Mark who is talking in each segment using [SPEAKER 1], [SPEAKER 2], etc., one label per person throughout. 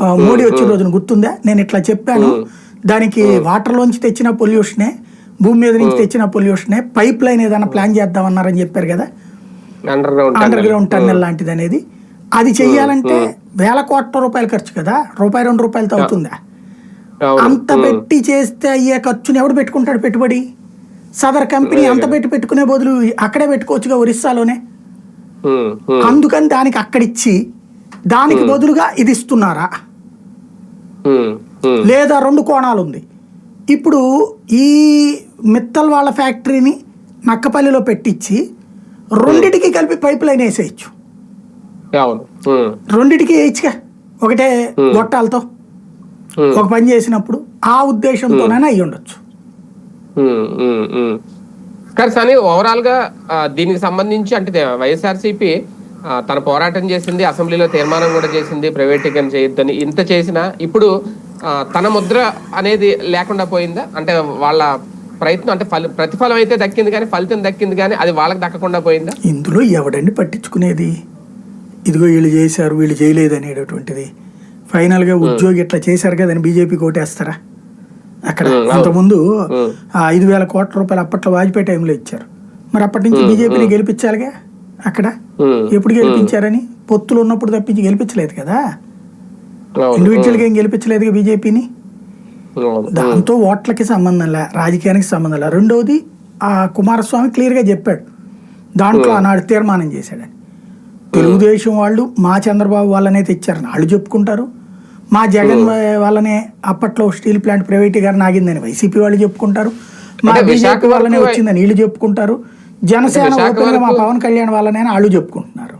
[SPEAKER 1] మోడీ వచ్చిన రోజున గుర్తుందా? నేను ఇట్లా చెప్పాను. దానికి వాటర్లోంచి తెచ్చిన పొల్యూషనే భూమి మీద నుంచి తెచ్చిన పొల్యూషనే పైప్ లైన్ ఏదైనా ప్లాన్ చేద్దామన్నారని చెప్పారు కదా?
[SPEAKER 2] Underground
[SPEAKER 1] underground tunnel లాంటిది అనేది అది చెయ్యాలంటే వేల కోట్ల రూపాయలు ఖర్చు కదా? రూపాయి రెండు రూపాయలతో అవుతుందా? అంత పెట్టి చేస్తే అయ్యే ఖర్చుని ఎవడు పెట్టుకుంటాడు పెట్టుబడి? సదర్ కంపెనీ అంత పెట్టి పెట్టుకునే బదులు అక్కడే పెట్టుకోవచ్చుగా ఒరిస్సాలోనే. అందుకని దానికి అక్కడిచ్చి దానికి బదులుగా ఇది ఇస్తున్నారా? లేదా రెండు కోణాలు ఉంది ఇప్పుడు ఈ మిత్తల్ వాళ్ళ ఫ్యాక్టరీని నక్కపల్లిలో పెట్టించి రెండిటికి కలిపి పైప్ లైన్ వేసేయచ్చు. రెండిటికి వేయచ్చుగా. ఒకటే గొట్టాలతో. ఒక పని చేసినప్పుడు ఆ ఉద్దేశంతోనైనా అయ్యి ఉండొచ్చు.
[SPEAKER 2] కానీ సని ఓవరాల్గా దీనికి సంబంధించి అంటే వైఎస్ఆర్సీపీ తన పోరాటం చేసింది అసెంబ్లీలో తీర్మానం కూడా చేసింది ప్రైవేటీకరణ చేయొద్దని. ఇంత చేసినా ఇప్పుడు తన ముద్ర అనేది లేకుండా పోయిందా? అంటే వాళ్ళ ప్రయత్నం అంటే ఫలి ప్రతిఫలం అయితే దక్కింది కానీ ఫలితం దక్కింది కానీ అది వాళ్ళకి దక్కకుండా పోయిందా?
[SPEAKER 1] ఇందులో ఎవడండి పట్టించుకునేది? ఇదిగో వీళ్ళు చేశారు వీళ్ళు చేయలేదు అనేటటువంటిది. ఫైనల్గా ఉద్యోగి ఇట్లా చేశారు కదా అని బీజేపీ కోటేస్తారా? అక్కడ అంతకుముందు ఆ ఐదు వేల కోట్ల రూపాయలు అప్పట్లో వాజ్పేయి టైంలో ఇచ్చారు. మరి అప్పటి నుంచి బీజేపీని గెలిపించాలిగా? అక్కడ? ఎప్పుడు గెలిపించారని? పొత్తులు ఉన్నప్పుడు తప్పించి గెలిపించలేదు కదా? ఇండివిజువల్గా ఏం గెలిపించలేదుగా బీజేపీని. దాంతో ఓట్లకి సంబంధం లే రాజకీయానికి సంబంధం లే. రెండవది ఆ కుమారస్వామి క్లియర్గా చెప్పాడు. దాంట్లో ఆనాడు తీర్మానం చేశాడని తెలుగుదేశం వాళ్ళు మా చంద్రబాబు వాళ్ళనే తెచ్చారని వాళ్ళు చెప్పుకుంటారు. మా జగన్ వాళ్ళనే అప్పట్లో స్టీల్ ప్లాంట్ ప్రైవేటీకరణ ఆగిందని వైసీపీ వాళ్ళు చెప్పుకుంటారు. మా బీజేపీ వాళ్ళనే వచ్చిందని వీళ్ళు చెప్పుకుంటారు. జనసేన ఓపెన్గా మా పవన్ కళ్యాణ్ వాళ్ళనే వాళ్ళు చెప్పుకుంటున్నారు.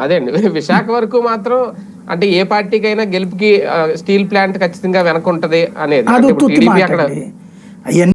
[SPEAKER 2] అదే అండి. విశాఖ వరకు మాత్రం అంటే ఏ పార్టీకైనా గెలుపుకి స్టీల్ ప్లాంట్ ఖచ్చితంగా వెనక ఉంటది అనేది అక్కడ